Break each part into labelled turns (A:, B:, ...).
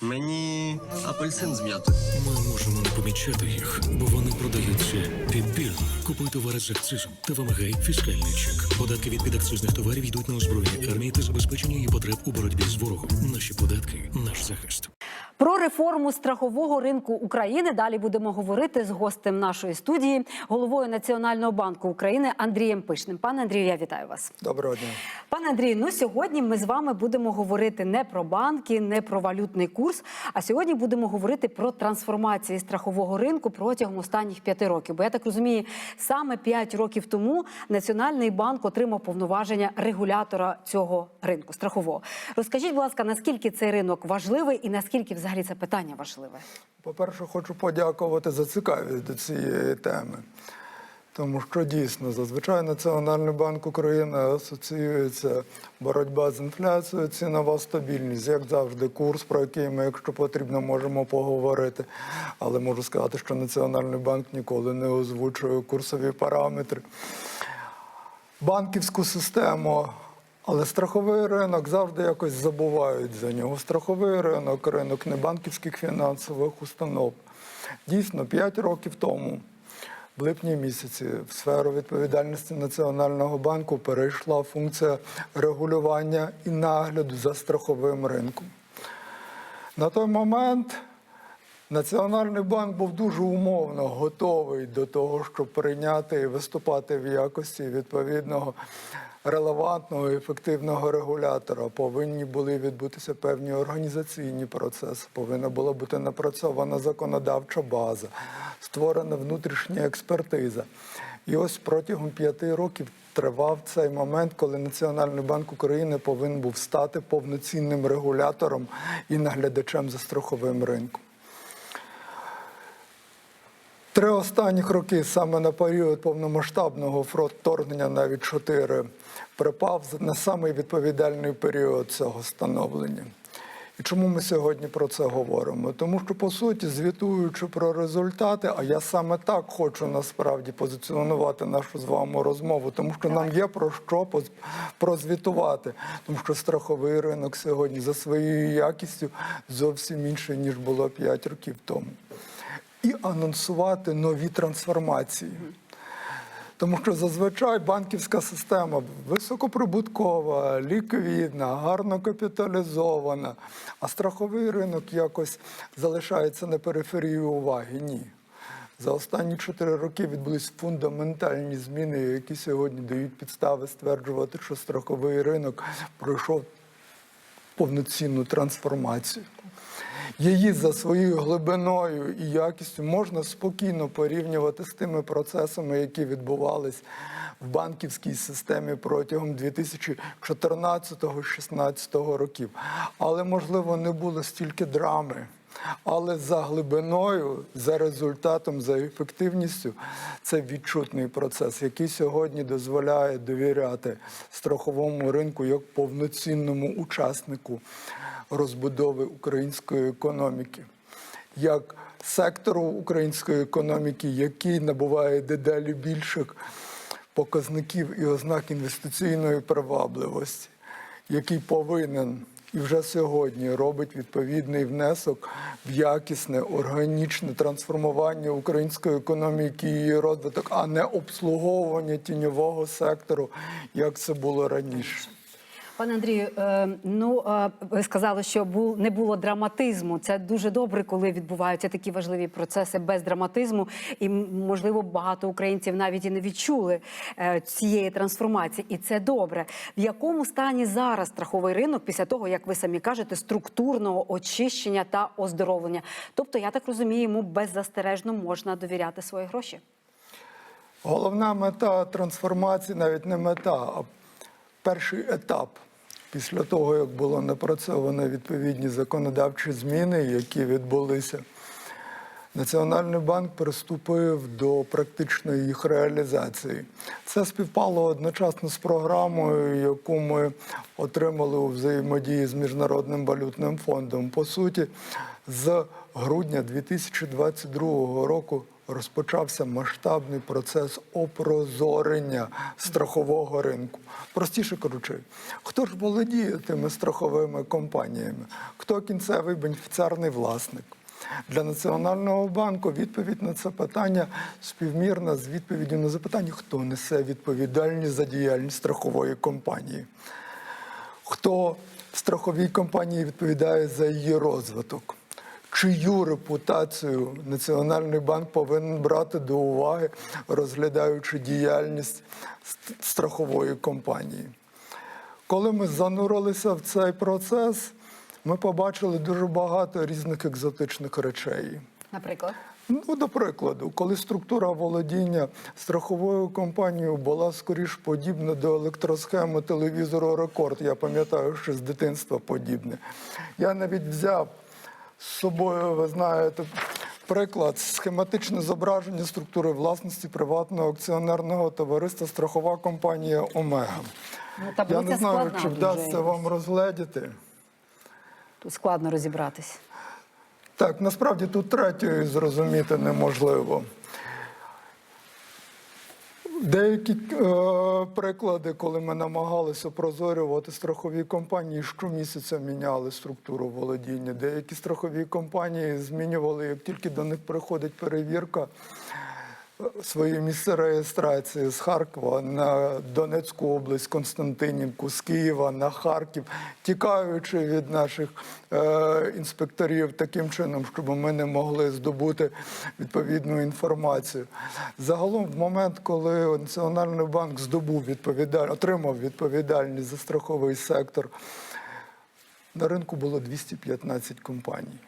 A: Мені апельсин з м'ятою.
B: Ми можемо не помічати їх, бо вони продаються підпільно. Купуй товари з акцизом та вимагай фіскальний чек. Податки від підакцизних товарів йдуть на озброєння армії та забезпечення її потреб у боротьбі з ворогом. Наші податки наш захист.
C: Про реформу страхового ринку України далі будемо говорити з гостем нашої студії, головою Національного банку України Андрієм Пишним. Пане Андрію, я вітаю вас.
D: Доброго дня.
C: Пане Андрію, ну сьогодні ми з вами будемо говорити не про банки, не про валютний курс. А сьогодні будемо говорити про трансформації страхового ринку протягом останніх п'яти років. Бо я так розумію, саме п'ять років тому Національний банк отримав повноваження регулятора цього ринку страхового. Розкажіть, будь ласка, наскільки цей ринок важливий і наскільки взагалі це питання важливе?
D: По-перше, хочу подякувати за цікавість до цієї теми. Тому що дійсно зазвичай Національний банк України асоціюється боротьба з інфляцією, цінова стабільність, як завжди, курс, про який ми, якщо потрібно, можемо поговорити. Але можу сказати, що Національний банк ніколи не озвучує курсові параметри. Банківську систему, але страховий ринок завжди якось забувають за нього. Страховий ринок, ринок небанківських фінансових установ. Дійсно, 5 років тому, в липні місяці, в сферу відповідальності Національного банку перейшла функція регулювання і нагляду за страховим ринком. На той момент Національний банк був дуже умовно готовий до того, щоб прийняти і виступати в якості відповідного релевантного ефективного регулятора. Повинні були відбутися певні організаційні процеси, повинна була бути напрацьована законодавча база, створена внутрішня експертиза. І ось протягом п'яти років тривав цей момент, коли Національний банк України повинен був стати повноцінним регулятором і наглядачем за страховим ринком. Три останніх роки, саме на період повномасштабного вторгнення, навіть чотири, припав на самий відповідальний період цього становлення. І чому ми сьогодні про це говоримо? Тому що, по суті, звітуючи про результати, а я саме так хочу насправді позиціонувати нашу з вами розмову, тому що нам є про що прозвітувати, тому що страховий ринок сьогодні за своєю якістю зовсім інший, ніж було 5 років тому і анонсувати нові трансформації. Тому що зазвичай банківська система високоприбуткова, ліквідна, гарно капіталізована, а страховий ринок якось залишається на периферії уваги. Ні. За останні чотири роки відбулись фундаментальні зміни, які сьогодні дають підстави стверджувати, що страховий ринок пройшов повноцінну трансформацію. Її за своєю глибиною і якістю можна спокійно порівнювати з тими процесами, які відбувались в банківській системі протягом 2014-16 років. Але, можливо, не було стільки драми. Але за глибиною, за результатом, за ефективністю це відчутний процес, який сьогодні дозволяє довіряти страховому ринку як повноцінному учаснику розбудови української економіки, як сектору української економіки, який набуває дедалі більших показників і ознак інвестиційної привабливості, який повинен і вже сьогодні робить відповідний внесок в якісне органічне трансформування української економіки і її розвиток, а не обслуговування тіньового сектору, як це було раніше.
C: Пане Андрію, е, ну е, ви сказали, що не було драматизму. Це дуже добре, коли відбуваються такі важливі процеси без драматизму. І можливо багато українців навіть і не відчули е, цієї трансформації. І це добре. В якому стані зараз страховий ринок після того, як ви самі кажете, структурного очищення та оздоровлення? Тобто, я так розумію, йому беззастережно можна довіряти свої гроші.
D: Головна мета трансформації навіть не мета, а перший етап. Після того, як було напрацьовано відповідні законодавчі зміни, які відбулися, Національний банк приступив до практичної їх реалізації. Це співпало одночасно з програмою, яку ми отримали у взаємодії з Міжнародним валютним фондом. По суті, з грудня 2022 року розпочався масштабний процес опрозорення страхового ринку. Простіше кажучи, хто ж володіє тими страховими компаніями? Хто кінцевий бенефіціарний власник? Для Національного банку відповідь на це питання співмірна з відповіддю на запитання, хто несе відповідальність за діяльність страхової компанії. Хто страховій компанії відповідає за її розвиток? Чию репутацію Національний банк повинен брати до уваги, розглядаючи діяльність страхової компанії? Коли ми занурилися в цей процес, ми побачили дуже багато різних екзотичних речей.
C: Наприклад,
D: Ну, до прикладу, коли структура володіння страховою компанією була скоріш подібна до електросхеми телевізору Рекорд, я пам'ятаю, що з дитинства подібне. Я навіть взяв з собою, ви знаєте, приклад схематичне зображення структури власності приватного акціонерного товариства страхова компанія Омега.
C: ну,
D: Я не знаю, чи вдасться вам розгледіти.
C: Тут складно розібратись.
D: Так, насправді тут третьої зрозуміти неможливо. Деякі е, приклади, коли ми намагалися прозорювати страхові компанії, щомісяця міняли структуру володіння. Деякі страхові компанії змінювали, як тільки до них приходить перевірка, своє місце реєстрації з Харкова на Донецьку область, Константинівку, з Києва на Харків, тікаючи від наших е, інспекторів таким чином, щоб ми не могли здобути відповідну інформацію. Загалом, в момент, коли Національний банк здобув відповідаль... отримав відповідальність за страховий сектор, на ринку було 215 компаній.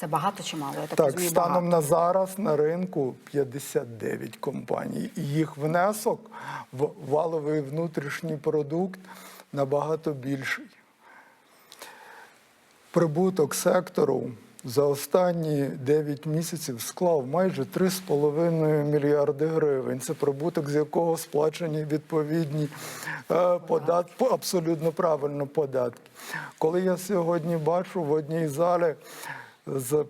C: Це багато чи мало? Я так,
D: Так,
C: розумію,
D: станом
C: багато.
D: на зараз на ринку 59 компаній. І їх внесок в валовий внутрішній продукт набагато більший. Прибуток сектору за останні 9 місяців склав майже 3,5 мільярди гривень. Це прибуток, з якого сплачені відповідні е, податки, абсолютно правильно податки. Коли я сьогодні бачу в одній залі з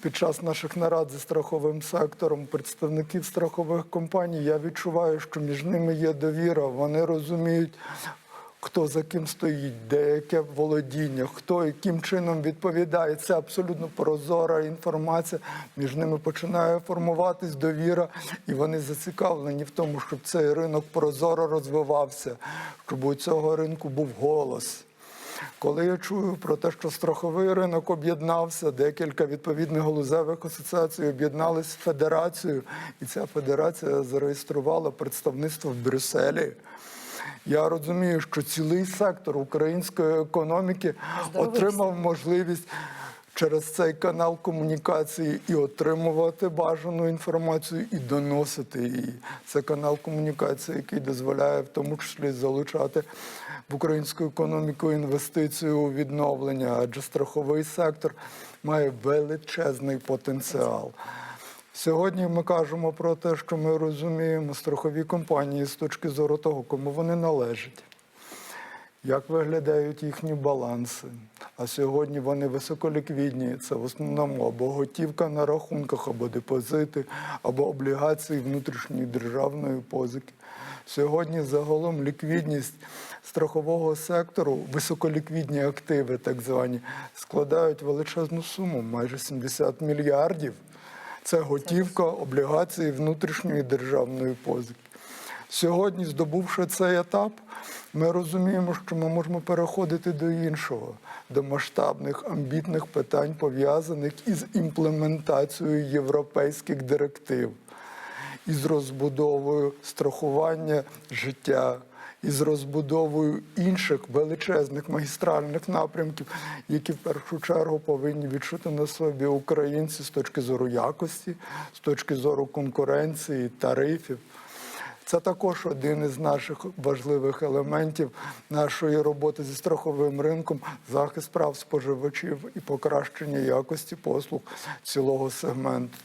D: під час наших нарад зі страховим сектором представників страхових компаній, я відчуваю, що між ними є довіра. Вони розуміють, хто за ким стоїть, де яке володіння, хто яким чином відповідає. Це абсолютно прозора інформація. Між ними починає формуватись довіра, і вони зацікавлені в тому, щоб цей ринок прозоро розвивався, щоб у цього ринку був голос. Коли я чую про те, що страховий ринок об'єднався, декілька відповідних галузевих асоціацій об'єднались в федерацію, і ця федерація зареєструвала представництво в Брюсселі. Я розумію, що цілий сектор української економіки отримав можливість через цей канал комунікації і отримувати бажану інформацію, і доносити її. Це канал комунікації, який дозволяє в тому числі залучати в українську економіку інвестицію у відновлення, адже страховий сектор має величезний потенціал. Сьогодні ми кажемо про те, що ми розуміємо страхові компанії з точки зору того, кому вони належать, як виглядають їхні баланси. А сьогодні вони високоліквідні. Це в основному або готівка на рахунках, або депозити, або облігації внутрішньої державної позики. Сьогодні загалом ліквідність страхового сектору, високоліквідні активи, так звані, складають величезну суму, майже 70 мільярдів. Це готівка, облігації внутрішньої державної позики. Сьогодні, здобувши цей етап, ми розуміємо, що ми можемо переходити до іншого, до масштабних амбітних питань, пов'язаних із імплементацією європейських директив, із розбудовою страхування життя, із розбудовою інших величезних магістральних напрямків, які в першу чергу повинні відчути на собі українці з точки зору якості, з точки зору конкуренції, тарифів. Це також один із наших важливих елементів нашої роботи зі страховим ринком, захист прав споживачів і покращення якості послуг цілого сегменту.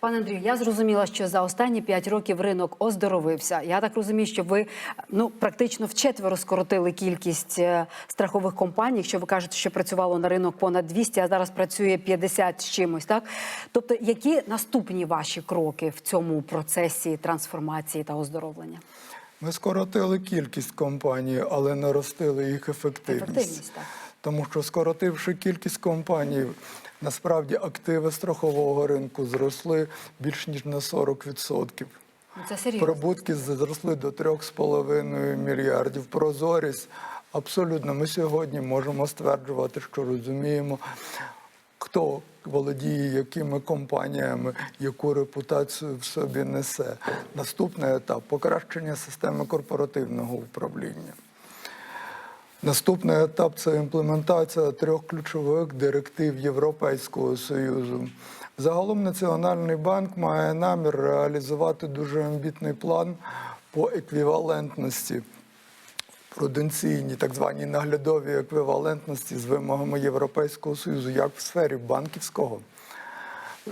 C: Пане Андрію, я зрозуміла, що за останні 5 років ринок оздоровився. Я так розумію, що ви ну практично вчетверо скоротили кількість е, страхових компаній. Якщо ви кажете, що працювало на ринок понад 200, а зараз працює 50 з чимось, так тобто, які наступні ваші кроки в цьому процесі трансформації та оздоровлення?
D: Ми скоротили кількість компаній, але наростили їх ефективність.
C: Ефективність, так.
D: Тому що скоротивши кількість компаній, насправді активи страхового ринку зросли більш ніж на 40%.
C: Ну, Це серйозно.
D: Прибутки зросли до 3,5 мільярдів. Прозорість абсолютно. Ми сьогодні можемо стверджувати, що розуміємо, хто володіє якими компаніями, яку репутацію в собі несе. Наступний етап покращення системи корпоративного управління. Наступний етап це імплементація трьох ключових директив Європейського Союзу. Загалом Національний банк має намір реалізувати дуже амбітний план по еквівалентності, пруденційній, так званій наглядовій еквівалентності з вимогами Європейського Союзу, як в сфері банківського, е,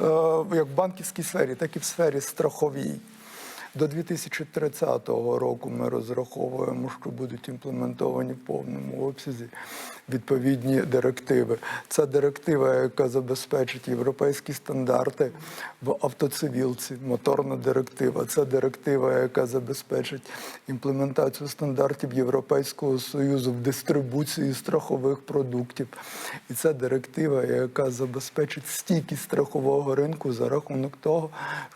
D: як в банківській сфері, так і в сфері страховій. До 2030 року ми розраховуємо, що будуть імплементовані в повному обсязі відповідні директиви. Це директива, яка забезпечить європейські стандарти в автоцивілці, моторна директива. Це директива, яка забезпечить імплементацію стандартів Європейського союзу в дистрибуції страхових продуктів. І це директива, яка забезпечить стійкість страхового ринку за рахунок того,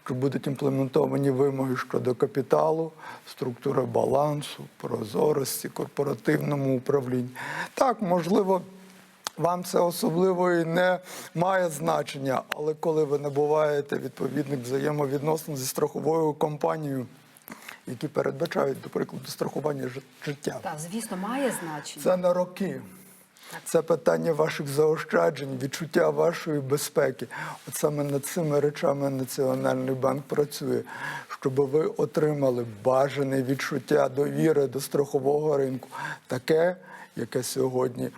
D: що будуть імплементовані вимоги щодо капіталу, структури балансу, прозорості, корпоративному управлінні. Так, можливо. Вам це особливо і не має значення, але коли ви набуваєте відповідних взаємовідносин зі страховою компанією, які передбачають, до прикладу, страхування жит- життя,
C: Так, звісно, має значення.
D: це на роки. Це питання ваших заощаджень, відчуття вашої безпеки. От саме над цими речами Національний банк працює, щоб ви отримали бажане відчуття довіри до страхового ринку, таке, яке сьогодні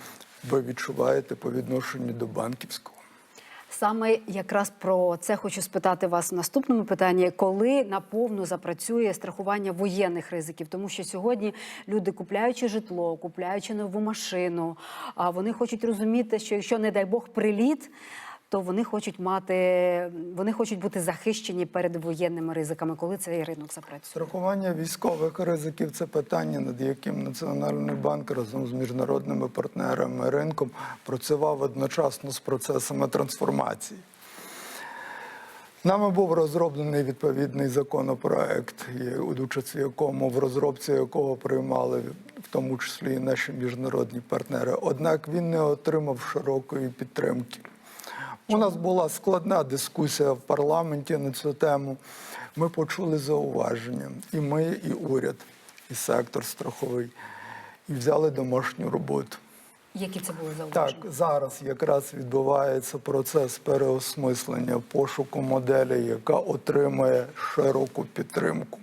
D: ви відчуваєте по відношенню до банківського.
C: Саме якраз про це хочу спитати вас в наступному питанні, коли наповну запрацює страхування воєнних ризиків, тому що сьогодні люди, купляючи житло, купляючи нову машину, а вони хочуть розуміти, що якщо не дай Бог приліт. То вони хочуть мати, вони хочуть бути захищені перед воєнними ризиками, коли цей ринок запрацює.
D: Страхування військових ризиків це питання, над яким Національний банк разом з міжнародними партнерами ринком працював одночасно з процесами трансформації. Нами був розроблений відповідний законопроект, і участь в якому в розробці якого приймали в тому числі і наші міжнародні партнери. Однак він не отримав широкої підтримки. У нас була складна дискусія в парламенті на цю тему. Ми почули зауваження, і ми, і уряд, і сектор страховий, і взяли домашню роботу.
C: Які це були
D: Так, зараз якраз відбувається процес переосмислення пошуку моделі, яка отримає широку підтримку.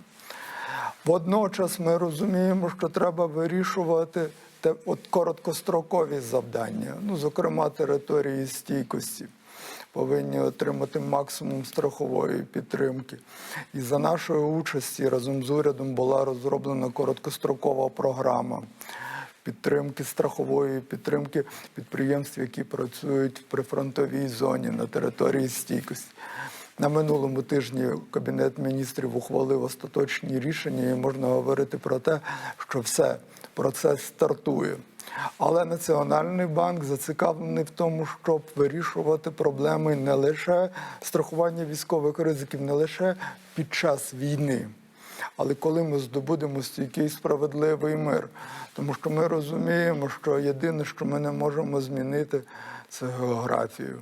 D: Водночас ми розуміємо, що треба вирішувати те, от короткострокові завдання, ну, зокрема, території стійкості. Повинні отримати максимум страхової підтримки. І за нашої участі разом з урядом була розроблена короткострокова програма підтримки страхової підтримки підприємств, які працюють в прифронтовій зоні на території стійкості. На минулому тижні Кабінет міністрів ухвалив остаточні рішення, і можна говорити про те, що все, процес стартує. Але Національний банк зацікавлений в тому, щоб вирішувати проблеми не лише страхування військових ризиків, не лише під час війни. Але коли ми здобудемо стійкий справедливий мир, тому що ми розуміємо, що єдине, що ми не можемо змінити, це географію.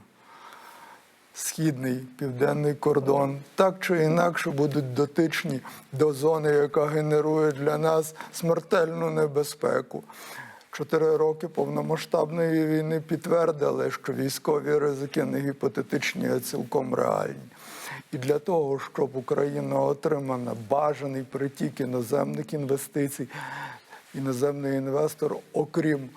D: Східний південний кордон так чи інакше будуть дотичні до зони, яка генерує для нас смертельну небезпеку. Чотири роки повномасштабної війни підтвердили, що військові ризики не гіпотетичні, а цілком реальні. І для того, щоб Україна отримала бажаний притік іноземних інвестицій, іноземний інвестор, окрім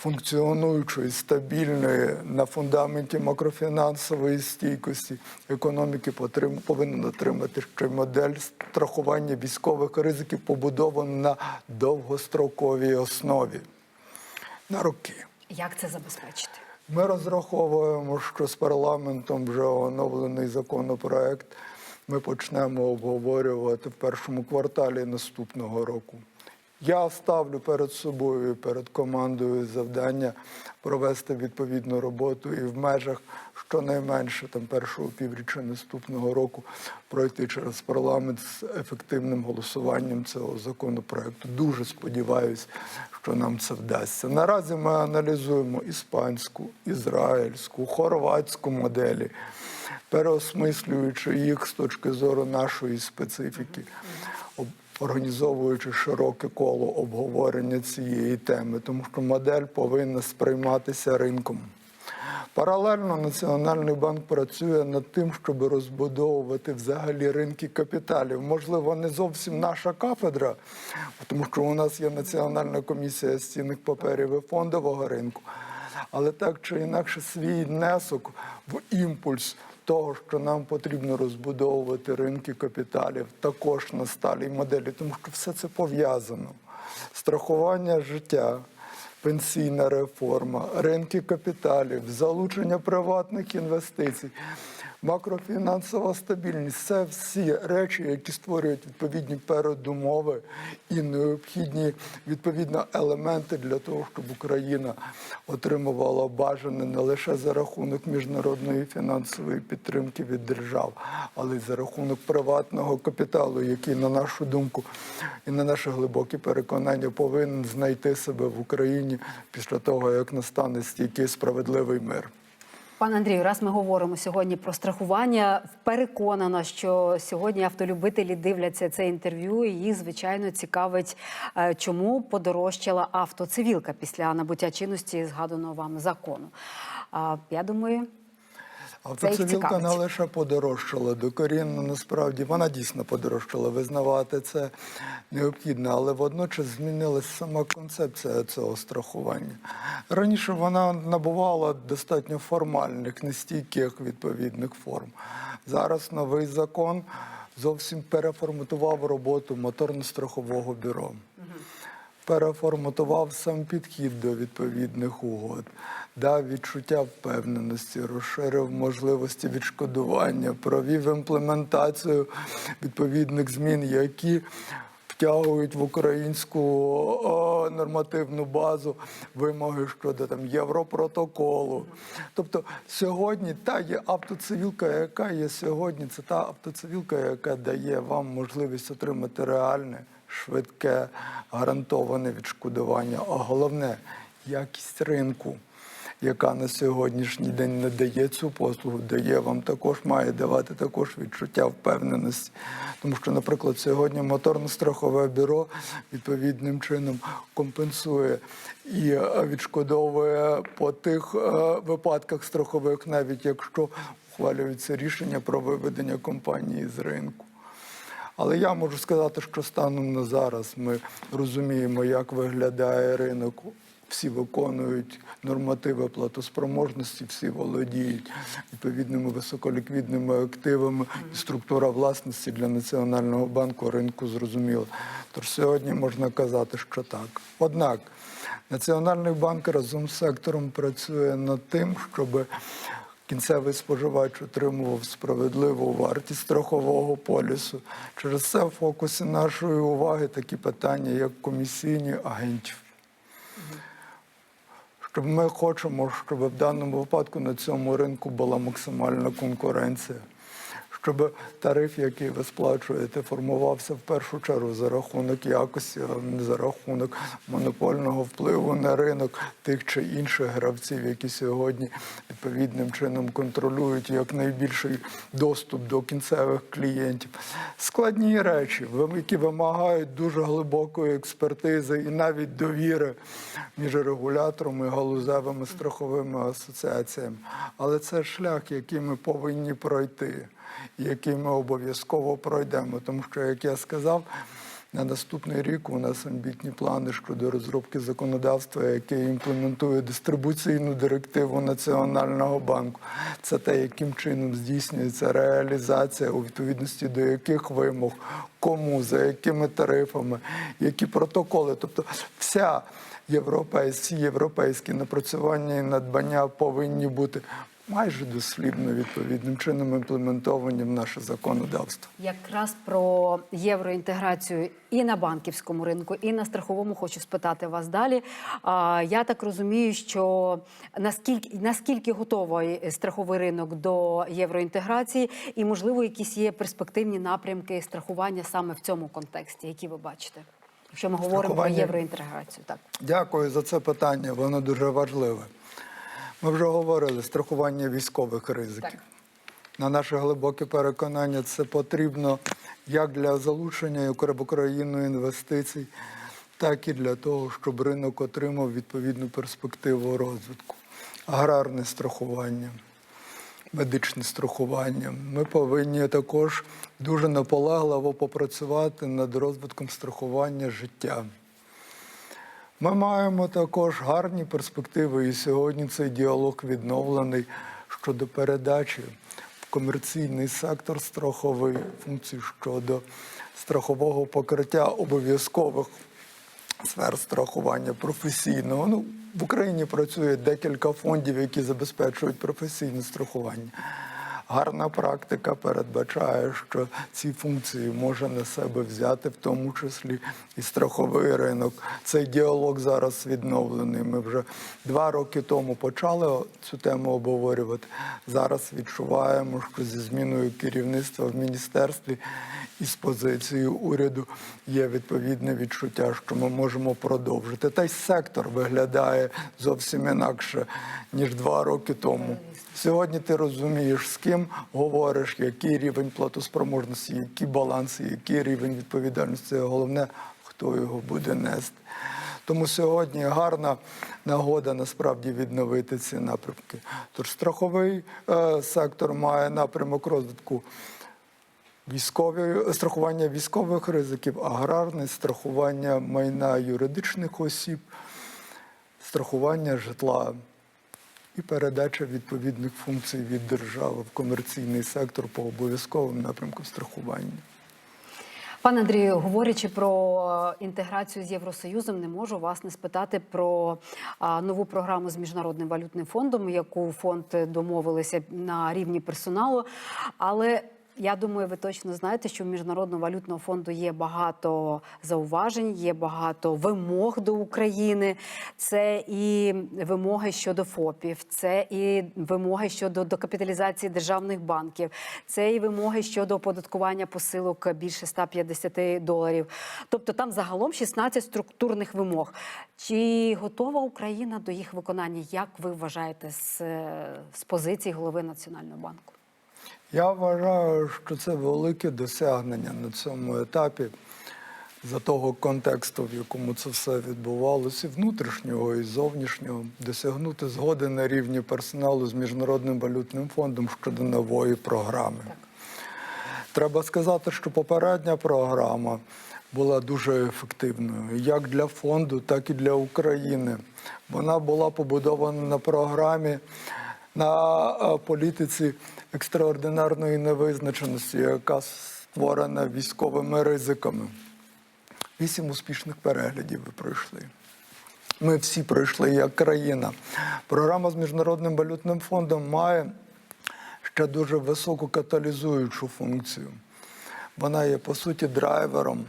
D: функціонуючої, стабільної на фундаменті макрофінансової стійкості економіки повинен отримати ще модель страхування військових ризиків, побудовану на довгостроковій основі на роки.
C: Як це забезпечити?
D: Ми розраховуємо, що з парламентом вже оновлений законопроект ми почнемо обговорювати в першому кварталі наступного року. Я ставлю перед собою перед командою завдання провести відповідну роботу і в межах щонайменше там першого півріччя наступного року пройти через парламент з ефективним голосуванням цього законопроекту. Дуже сподіваюся, що нам це вдасться. Наразі ми аналізуємо іспанську, ізраїльську, хорватську моделі, переосмислюючи їх з точки зору нашої специфіки, організовуючи широке коло обговорення цієї теми, тому що модель повинна сприйматися ринком. Паралельно Національний банк працює над тим, щоб розбудовувати взагалі ринки капіталів. Можливо, не зовсім наша кафедра, тому що у нас є Національна комісія з цінних паперів і фондового ринку. Але так чи інакше свій внесок в імпульс того, що нам потрібно розбудовувати ринки капіталів, також на сталій моделі, тому що все це пов'язано. Страхування життя, пенсійна реформа, ринки капіталів, залучення приватних інвестицій, макрофінансова стабільність це всі речі, які створюють відповідні передумови і необхідні відповідно елементи для того, щоб Україна отримувала бажане не лише за рахунок міжнародної фінансової підтримки від держав, але й за рахунок приватного капіталу, який, на нашу думку і на наше глибоке переконання, повинен знайти себе в Україні після того, як настане стійкий справедливий мир.
C: Пане Андрію, раз ми говоримо сьогодні про страхування, переконана, що сьогодні автолюбителі дивляться це інтерв'ю, і їх звичайно цікавить, е, чому подорожчала автоцивілка після набуття чинності згаданого вам закону. Я думаю,
D: Автоцивілка
C: цікавить.
D: не лише подорожчала докорінно, насправді вона дійсно подорожчала. Визнавати це необхідно, але водночас змінилася сама концепція цього страхування. Раніше вона набувала достатньо формальних, нестійких відповідних форм. Зараз новий закон зовсім переформатував роботу моторно-страхового бюро переформатував сам підхід до відповідних угод, дав відчуття впевненості, розширив можливості відшкодування, провів імплементацію відповідних змін, які втягують в українську нормативну базу вимоги щодо там європротоколу. Тобто сьогодні та є автоцивілка, яка є сьогодні, це та автоцивілка, яка дає вам можливість отримати реальне, швидке, гарантоване відшкодування, а головне якість ринку. Яка на сьогоднішній день не дає цю послугу, дає вам також, має давати також відчуття впевненості. Тому що, наприклад, сьогодні моторно-страхове бюро відповідним чином компенсує і відшкодовує по тих е, випадках страхових, навіть якщо ухвалюється рішення про виведення компанії з ринку. Але я можу сказати, що станом на зараз ми розуміємо, як виглядає ринок. Всі виконують нормативи платоспроможності, всі володіють відповідними високоліквідними активами. І структура власності для Національного банку ринку зрозуміла. Тож сьогодні можна казати, що так. Однак Національний банк разом з сектором працює над тим, щоб кінцевий споживач отримував справедливу вартість страхового полісу. Через це в фокусі нашої уваги такі питання, як комісійні агентів. Щоб ми хочемо, щоб в даному випадку на цьому ринку була максимальна конкуренція. Щоб тариф, який ви сплачуєте, формувався в першу чергу за рахунок якості, а не за рахунок монопольного впливу на ринок тих чи інших гравців, які сьогодні відповідним чином контролюють якнайбільший доступ до кінцевих клієнтів. Складні речі, які вимагають дуже глибокої експертизи і навіть довіри між регулятором і галузевими страховими асоціаціями. Але це шлях, який ми повинні пройти, який ми обов'язково пройдемо. Тому що, як я сказав, На наступний рік у нас амбітні плани щодо розробки законодавства, яке імплементує дистрибуційну директиву Національного банку. Це те, яким чином здійснюється реалізація, у відповідності до яких вимог, кому, за якими тарифами, які протоколи. Тобто вся європейські, європейські напрацювання і надбання повинні бути майже дослідно відповідним чином імплементовані в наше законодавство.
C: Якраз про євроінтеграцію і на банківському ринку, і на страховому хочу спитати вас далі. А, Я так розумію, що наскільки наскільки готовий страховий ринок до євроінтеграції, і можливо, якісь є перспективні напрямки страхування саме в цьому контексті, які ви бачите, якщо ми говоримо про євроінтеграцію, так.
D: Дякую за це питання, воно дуже важливе. Ми вже говорили страхування військових ризиків.
C: Так.
D: На наше глибоке переконання, це потрібно як для залучення в Україну інвестицій, так і для того, щоб ринок отримав відповідну перспективу розвитку. Аграрне страхування, медичне страхування. Ми повинні також дуже наполегливо попрацювати над розвитком страхування життя. Ми маємо також гарні перспективи, і сьогодні цей діалог відновлений щодо передачі в комерційний сектор страховий функцій щодо страхового покриття обов'язкових сфер страхування професійного. Ну, в Україні працює декілька фондів, які забезпечують професійне страхування. Гарна практика передбачає, що ці функції може на себе взяти, в тому числі і страховий ринок. Цей діалог зараз відновлений. Ми вже два роки тому почали цю тему обговорювати. Зараз відчуваємо, що зі зміною керівництва в міністерстві і з позицією уряду є відповідне відчуття, що ми можемо продовжити. Та й сектор виглядає зовсім інакше ніж два роки тому. Сьогодні ти розумієш, з ким говориш, який рівень платоспроможності, які баланси, який рівень відповідальності. Головне, хто його буде нести. Тому сьогодні гарна нагода насправді відновити ці напрямки. Тож страховий е, сектор має напрямок розвитку військові страхування військових ризиків, аграрне страхування майна юридичних осіб, страхування житла і передача відповідних функцій від держави в комерційний сектор по обов'язковому напрямку страхування.
C: Пане Андрію, говорячи про інтеграцію з Євросоюзом, не можу вас не спитати про нову програму з міжнародним валютним фондом, яку фонд домовилися на рівні персоналу. Але я думаю, ви точно знаєте, що в міжнародного валютного фонду є багато зауважень, є багато вимог до України. Це і вимоги щодо ФОПів, це і вимоги щодо докапіталізації державних банків, це і вимоги щодо оподаткування посилок більше 150 доларів. Тобто там загалом 16 структурних вимог. Чи готова Україна до їх виконання? Як ви вважаєте з, з позиції голови Національного банку?
D: Я вважаю, що це велике досягнення на цьому етапі за того контексту, в якому це все відбувалося, і внутрішнього і зовнішнього, досягнути згоди на рівні персоналу з міжнародним валютним фондом щодо нової програми. Треба сказати, що попередня програма була дуже ефективною як для фонду, так і для України. Вона була побудована на програмі на е, політиці екстраординарної невизначеності, яка створена військовими ризиками. Вісім успішних переглядів ви пройшли. Ми всі пройшли як країна. Програма з міжнародним валютним фондом має ще дуже високу каталізуючу функцію. Вона є по суті драйвером.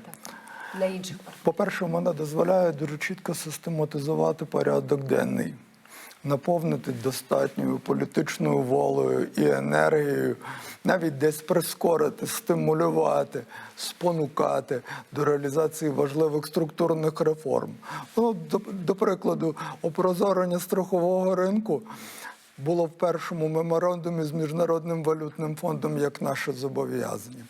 C: Інших.
D: По-перше, вона дозволяє дуже чітко систематизувати порядок денний, наповнити достатньою політичною волею і енергією, навіть десь прискорити, стимулювати, спонукати до реалізації важливих структурних реформ. Ну, до, до прикладу, опрозорення страхового ринку. Було в першому меморандумі з Міжнародним валютним фондом як наше зобов'язання.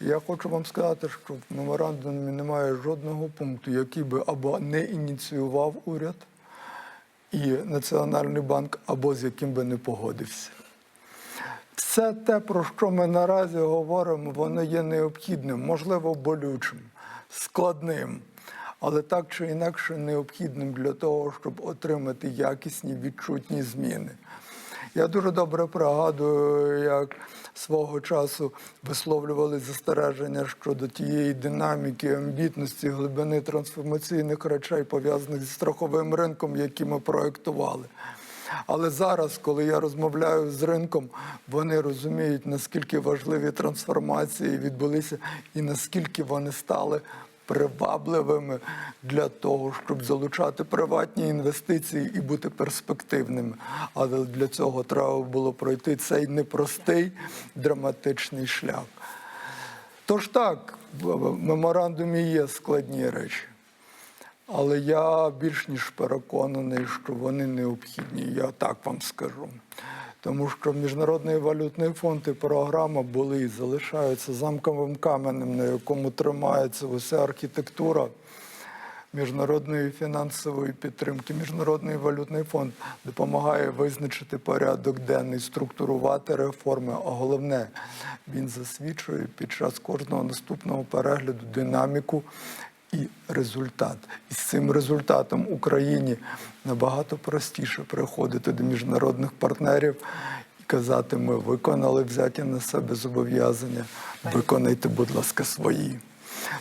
D: Я хочу вам сказати, що в меморандумі немає жодного пункту, який би або не ініціював уряд і Національний банк, або з яким би не погодився. Все те, про що ми наразі говоримо, воно є необхідним, можливо, болючим. складним, але так чи інакше необхідним для того, щоб отримати якісні відчутні зміни. Я дуже добре пригадую, як свого часу висловлювали застереження щодо тієї динаміки, амбітності, глибини трансформаційних речей, пов'язаних зі страховим ринком, які ми проєктували. Але зараз, коли я розмовляю з ринком, вони розуміють, наскільки важливі трансформації відбулися і наскільки вони стали привабливими для того, щоб залучати приватні інвестиції і бути перспективними. Але для цього треба було пройти цей непростий драматичний шлях. Тож так, в меморандумі є складні речі. Але я більш ніж переконаний, що вони необхідні, я так вам скажу. Тому що Міжнародний валютний фонд і програма були і залишаються замковим каменем, на якому тримається уся архітектура міжнародної фінансової підтримки. Міжнародний валютний фонд допомагає визначити порядок денний, структурувати реформи. А головне, він засвідчує під час кожного наступного перегляду динаміку і результат. І з цим результатом Україні набагато простіше приходити до міжнародних партнерів і казати, ми виконали взяті на себе зобов'язання, виконайте, будь ласка, свої.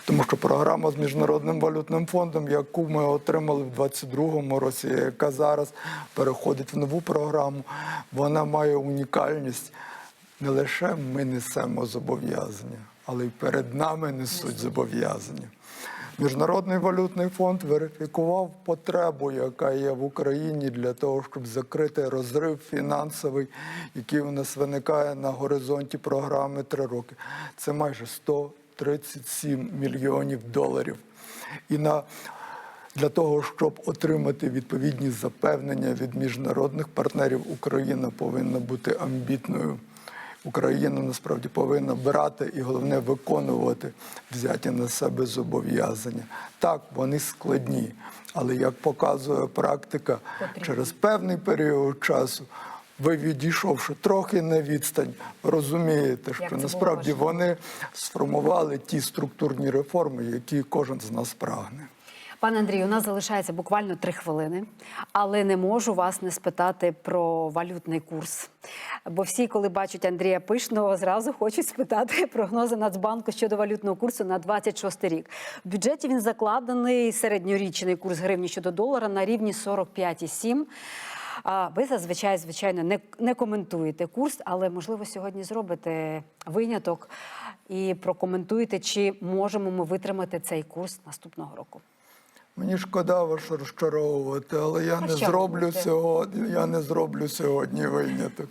D: Тому що програма з міжнародним валютним фондом, яку ми отримали в 2022 році, яка зараз переходить в нову програму, вона має унікальність. Не лише ми несемо зобов'язання, але й перед нами несуть зобов'язання. Міжнародний валютний фонд верифікував потребу, яка є в Україні для того, щоб закрити розрив фінансовий, який у нас виникає на горизонті програми три роки. Це майже 137 мільйонів доларів. І на для того, щоб отримати відповідні запевнення від міжнародних партнерів, Україна повинна бути амбітною. Україна насправді повинна брати і головне виконувати взяті на себе зобов'язання. Так, вони складні, але як показує практика, через певний період часу. Ви відійшовши трохи на відстань, розумієте, що насправді вони сформували ті структурні реформи, які кожен з нас прагне.
C: Пане Андрію, у нас залишається буквально три хвилини, але не можу вас не спитати про валютний курс. Бо всі, коли бачать Андрія Пишного, зразу хочуть спитати прогнози Нацбанку щодо валютного курсу на 26 рік. В бюджеті він закладений середньорічний курс гривні щодо долара на рівні 45,7. А Ви зазвичай, звичайно, не, не коментуєте курс, але можливо сьогодні зробите виняток і прокоментуєте, чи можемо ми витримати цей курс наступного року.
D: Мені шкода вас розчаровувати, але я не зроблю сьогодні. Я не зроблю сьогодні виняток.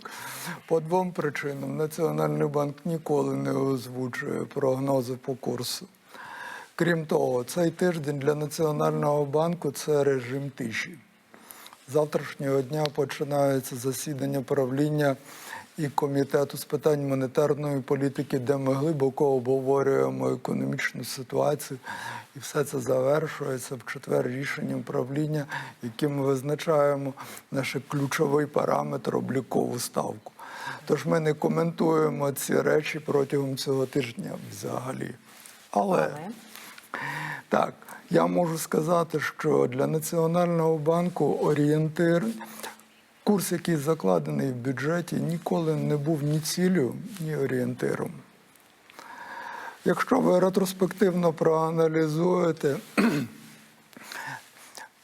D: По двом причинам Національний банк ніколи не озвучує прогнози по курсу. Крім того, цей тиждень для Національного банку це режим тиші. Завтрашнього дня починається засідання правління і комітету з питань монетарної політики, де ми глибоко обговорюємо економічну ситуацію, і все це завершується в четвер рішенням правління, яким ми визначаємо наш ключовий параметр облікову ставку. Тож ми не коментуємо ці речі протягом цього тижня взагалі. Але так, я можу сказати, що для Національного банку орієнтир, курс, який закладений в бюджеті, ніколи не був ні ціллю, ні орієнтиром. Якщо ви ретроспективно проаналізуєте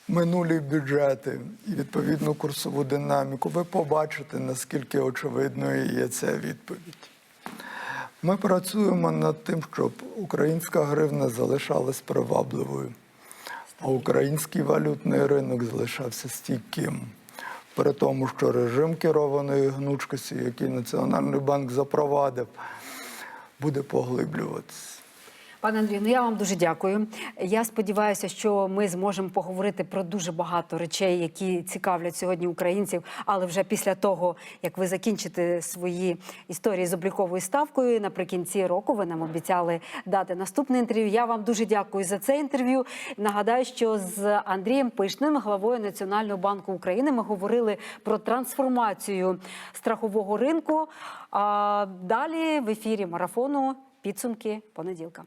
D: минулі бюджети і відповідну курсову динаміку, ви побачите, наскільки очевидною є ця відповідь. Ми працюємо над тим, щоб українська гривна залишалась привабливою, а український валютний ринок залишався стійким. При тому, що режим керованої гнучкості, який Національний банк запровадив, буде поглиблюватися.
C: Пане Андрію, ну я вам дуже дякую. Я сподіваюся, що ми зможемо поговорити про дуже багато речей, які цікавлять сьогодні українців. Але вже після того, як ви закінчите свої історії з обліковою ставкою, наприкінці року ви нам обіцяли дати наступне інтерв'ю. Я вам дуже дякую за це інтерв'ю. Нагадаю, що з Андрієм Пишним, главою Національного банку України, ми говорили про трансформацію страхового ринку. А далі в ефірі марафону підсумки понеділка.